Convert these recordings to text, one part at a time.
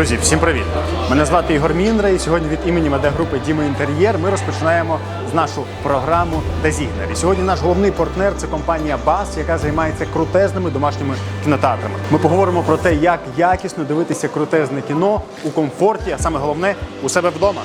Друзі, всім привіт! Мене звати Ігор Мінра, і сьогодні від імені медіагрупи Діма Інтер'єр ми розпочинаємо з нашу програму Дезігнер. І сьогодні наш головний партнер це компанія Бас, яка займається крутезними домашніми кінотеатрами. Ми поговоримо про те, як якісно дивитися крутезне кіно у комфорті, а саме головне у себе вдома.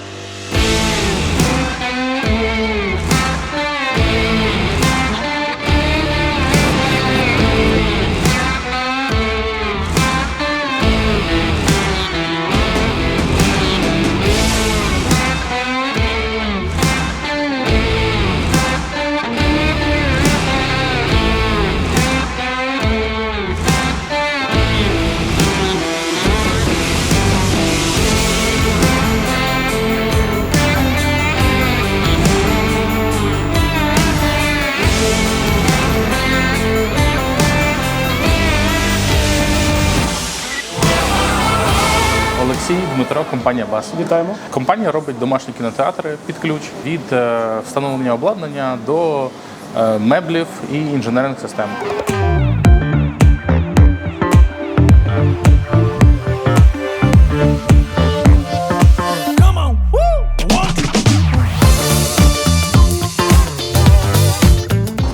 Дмитро, компанія Бас. Вітаємо! Компанія робить домашні кінотеатри під ключ від е, встановлення обладнання до е, меблів і інженерних систем.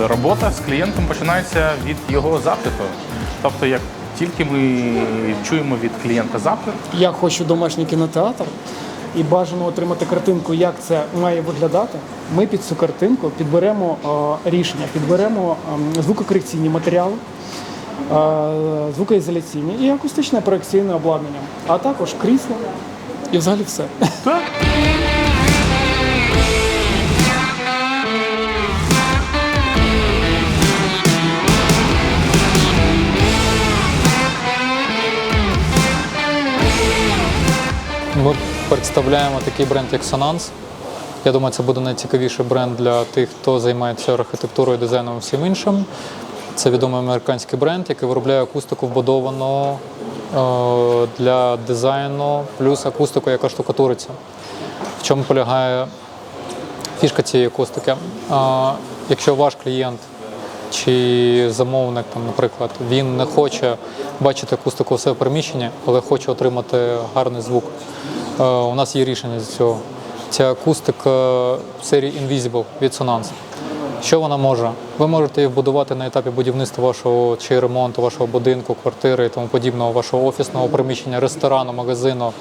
Робота з клієнтом починається від його запиту. Тобто, як тільки ми чуємо від клієнта запит, Я хочу домашній кінотеатр і бажано отримати картинку, як це має виглядати. Ми під цю картинку підберемо е, рішення, підберемо е, звукокорекційні матеріали, е, звукоізоляційні і акустичне проекційне обладнання, а також крісло і взагалі все. Ми представляємо такий бренд, як Sonance. Я думаю, це буде найцікавіший бренд для тих, хто займається архітектурою, дизайном і всім іншим. Це відомий американський бренд, який виробляє акустику вбудовану е, для дизайну, плюс акустику, яка штукатуриться. В чому полягає фішка цієї акустики? Якщо ваш клієнт чи замовник, там, наприклад, він не хоче бачити акустику у себе в приміщенні, але хоче отримати гарний звук. Е, У нас є рішення з цього. Ця акустика серії Invisible від Sonance. Що вона може? Ви можете її вбудувати на етапі будівництва вашого чи ремонту вашого будинку, квартири і тому подібного, вашого офісного приміщення, ресторану, магазину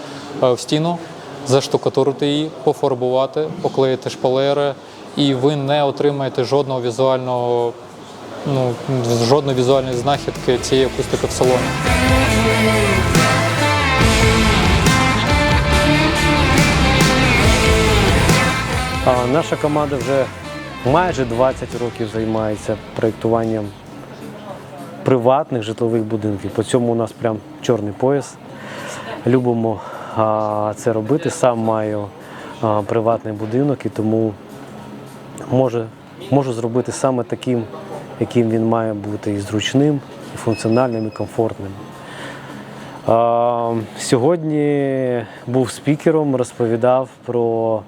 е, в стіну, заштукатурити її, пофарбувати, поклеїти шпалери, і ви не отримаєте жодного візуального, ну жодної візуальної знахідки цієї акустики в салоні. А Наша команда вже майже 20 років займається проєктуванням приватних житлових будинків. По цьому у нас прям чорний пояс. Любимо а, це робити. Сам маю а, приватний будинок і тому може, можу зробити саме таким, яким він має бути, і зручним, і функціональним, і комфортним. Сьогодні був спікером, розповідав про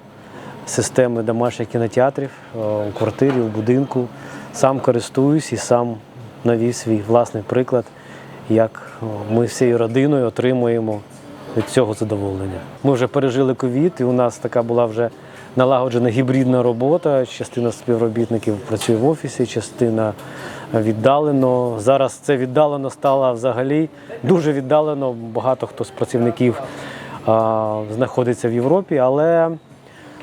системи домашніх кінотеатрів у квартирі, у будинку. Сам користуюсь і сам навів свій власний приклад, як ми всією родиною отримуємо від цього задоволення. Ми вже пережили ковід, і у нас така була вже налагоджена гібридна робота. Частина співробітників працює в офісі, частина віддалено. Зараз це віддалено стало взагалі дуже віддалено. Багато хто з працівників а, знаходиться в Європі, але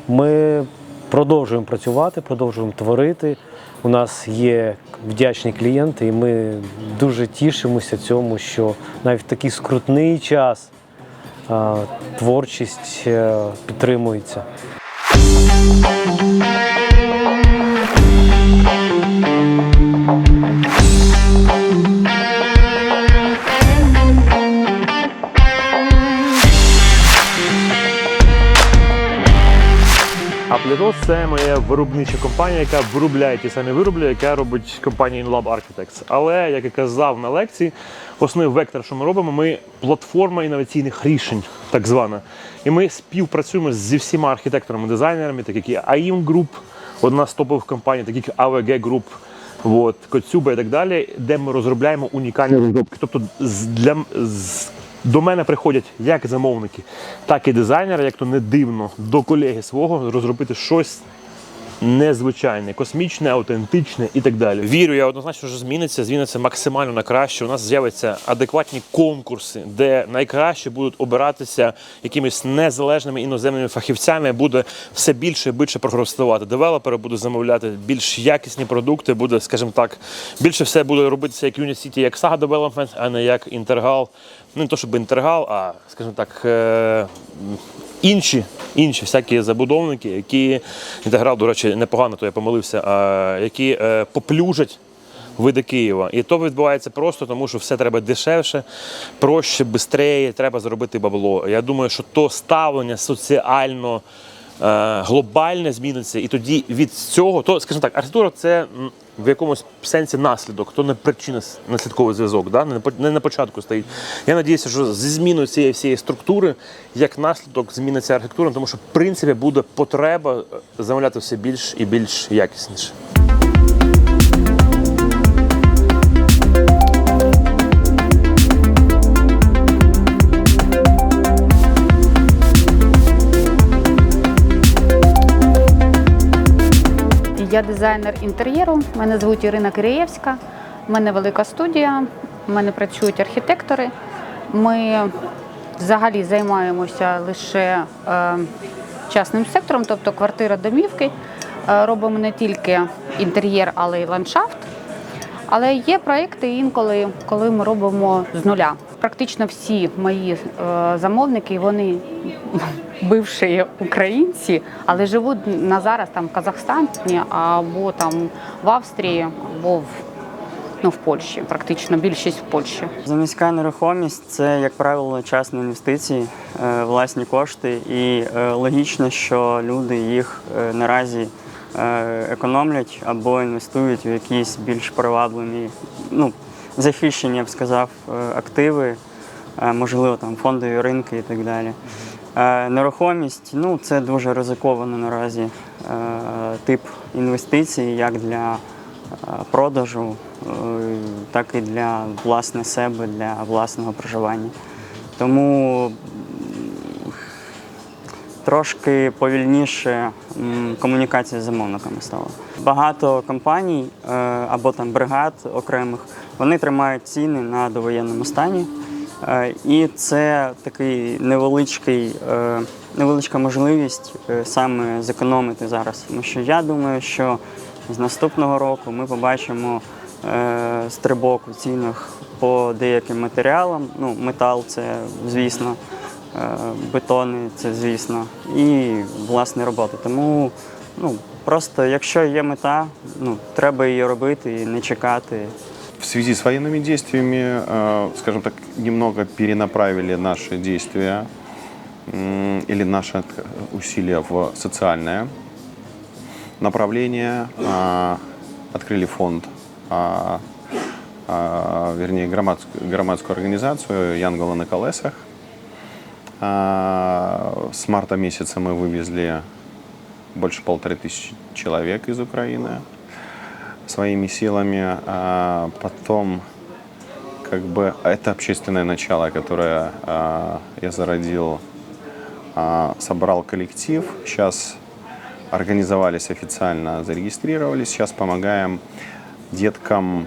ми продовжуємо працювати, продовжуємо творити. У нас є вдячні клієнти, і ми дуже тішимося цьому, що навіть в такий скрутний час творчість е, підтримується. Аплідос це моя виробнича компанія, яка виробляє ті самі вироби, яка робить компанія InLab Architects. Але, як я казав на лекції, основний вектор, що ми робимо, ми платформа інноваційних рішень, так звана. І ми співпрацюємо зі всіма архітекторами, дизайнерами, так як і AIM Group, одна з топових компаній, так як AVG Group, от, Коцюба і так далі, де ми розробляємо унікальні розробки. Тобто з- для з До мене приходять як замовники, так і дизайнери, як то не дивно, до колеги свого розробити щось незвичайне, космічне, аутентичне і так далі. Вірю, я однозначно, що зміниться, зміниться максимально на краще. У нас з'являться адекватні конкурси, де найкраще будуть обиратися якимись незалежними іноземними фахівцями. Буде все більше і більше прогресувати. Девелопери будуть замовляти більш якісні продукти, буде, скажімо так, більше все буде робитися як Unicity, як Saga Development, а не як Intergal. Ну не то, щоб Intergal, а скажімо так. е, інші, інші всякі забудовники, які інтеграл, до речі, непогано, то я помилився, а, які е, поплюжать види Києва. І то відбувається просто тому, що все треба дешевше, проще, швидше, треба зробити бабло. Я думаю, що то ставлення соціально. Е, Глобальне зміниться, і тоді від цього, то скажімо так, архітектура це в якомусь сенсі наслідок, то не причина наслідковий зв'язок, да? не, на початку стоїть. Я надіюся, що зі зміною цієї всієї структури, як наслідок зміниться архітектура, тому що в принципі буде потреба е, замовляти все більш і більш якісніше. Я дизайнер інтер'єру. Мене звуть Ірина Киреєвська. У мене велика студія. У мене працюють архітектори. Ми взагалі займаємося лише е, частним сектором, тобто квартира домівки. Е, робимо не тільки інтер'єр, але й ландшафт. Але є проекти інколи, коли ми робимо з нуля. Практично всі мої е, замовники, вони бивші українці, але живуть на зараз там в Казахстані або там в Австрії, або в, ну, в Польщі. Практично більшість в Польщі. Заміська нерухомість це, як правило, частні інвестиції, е, власні кошти, і е, логічно, що люди їх е, наразі економлять або інвестують в якісь більш привабливі, ну, захищені, я б сказав, активи, можливо, там фондові ринки і так далі. Е, Нерухомість ну, це дуже ризиковано наразі е, тип інвестицій, як для е, продажу, так і для власне себе, для власного проживання. Тому трошки повільніше комунікація з замовниками стала. Багато компаній або там бригад окремих вони тримають ціни на довоєнному стані. Е, І це такий невеличкий, е, невеличка можливість е, саме зекономити зараз. Тому що я думаю, що з наступного року ми побачимо стрибок у цінах по деяким матеріалам. Ну, метал це звісно, бетони це звісно, і власне роботи. Тому ну, просто якщо є мета, ну, треба її робити і не чекати. В связи с военными действиями, э, скажем так, немного перенаправили наши действия или наши усилия в социальное направление. А, Открыли фонд, а, а, вернее, громадск- громадскую организацию «Янголы на колесах». С марта месяца мы вывезли больше полторы тысячи человек из Украины своими силами, а потом как бы это общественное начало, которое а, я зародил, а, собрал коллектив, сейчас организовались официально, зарегистрировались, сейчас помогаем деткам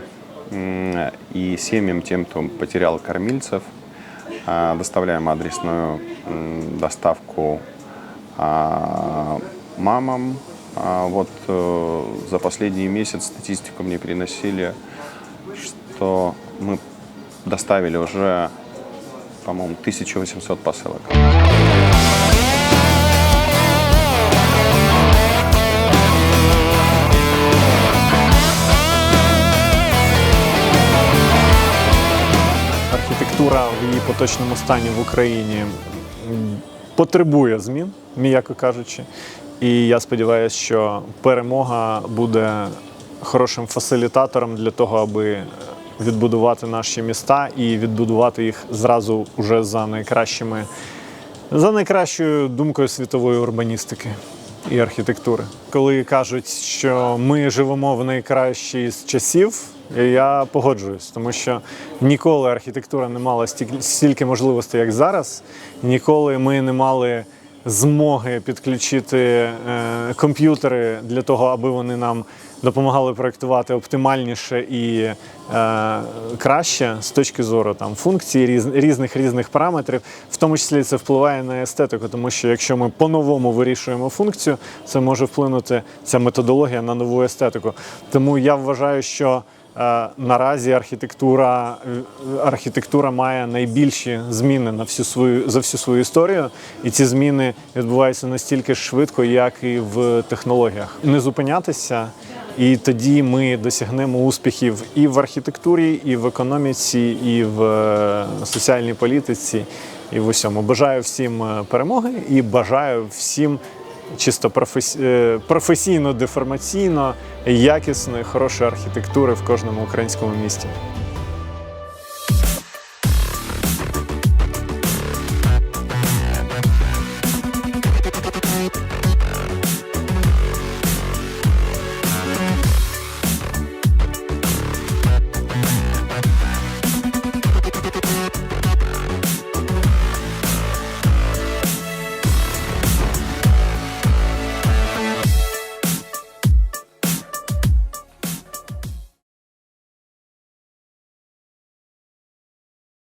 и семьям тем, кто потерял кормильцев, А, доставляем адресную доставку а, мамам. А вот э, за последний месяц статистику мне переносили, что мы доставили уже, по-моему, 1800 посылок. архітектура в її поточному стані в Україні м, потребує змін, м'яко кажучи. І я сподіваюся, що перемога буде хорошим фасилітатором для того, аби відбудувати наші міста і відбудувати їх зразу уже за найкращими, за найкращою думкою світової урбаністики і архітектури. Коли кажуть, що ми живемо в найкращій з часів, Я погоджуюсь, тому що ніколи архітектура не мала стільки можливостей, як зараз. Ніколи ми не мали змоги підключити е, комп'ютери для того, аби вони нам допомагали проєктувати оптимальніше і е, краще з точки зору там функцій різ, різних різних параметрів. В тому числі це впливає на естетику, тому що якщо ми по-новому вирішуємо функцію, це може вплинути ця методологія на нову естетику. Тому я вважаю, що наразі архітектура, е, архітектура має найбільші зміни на всю свою за всю свою історію, і ці зміни відбуваються настільки швидко, як і в технологіях. Не зупинятися. І тоді ми досягнемо успіхів і в архітектурі, і в економіці, і в е, соціальній політиці, і в усьому. Бажаю всім е, перемоги і бажаю всім чисто е, професійно, деформаційно, якісної, хорошої архітектури в кожному українському місті.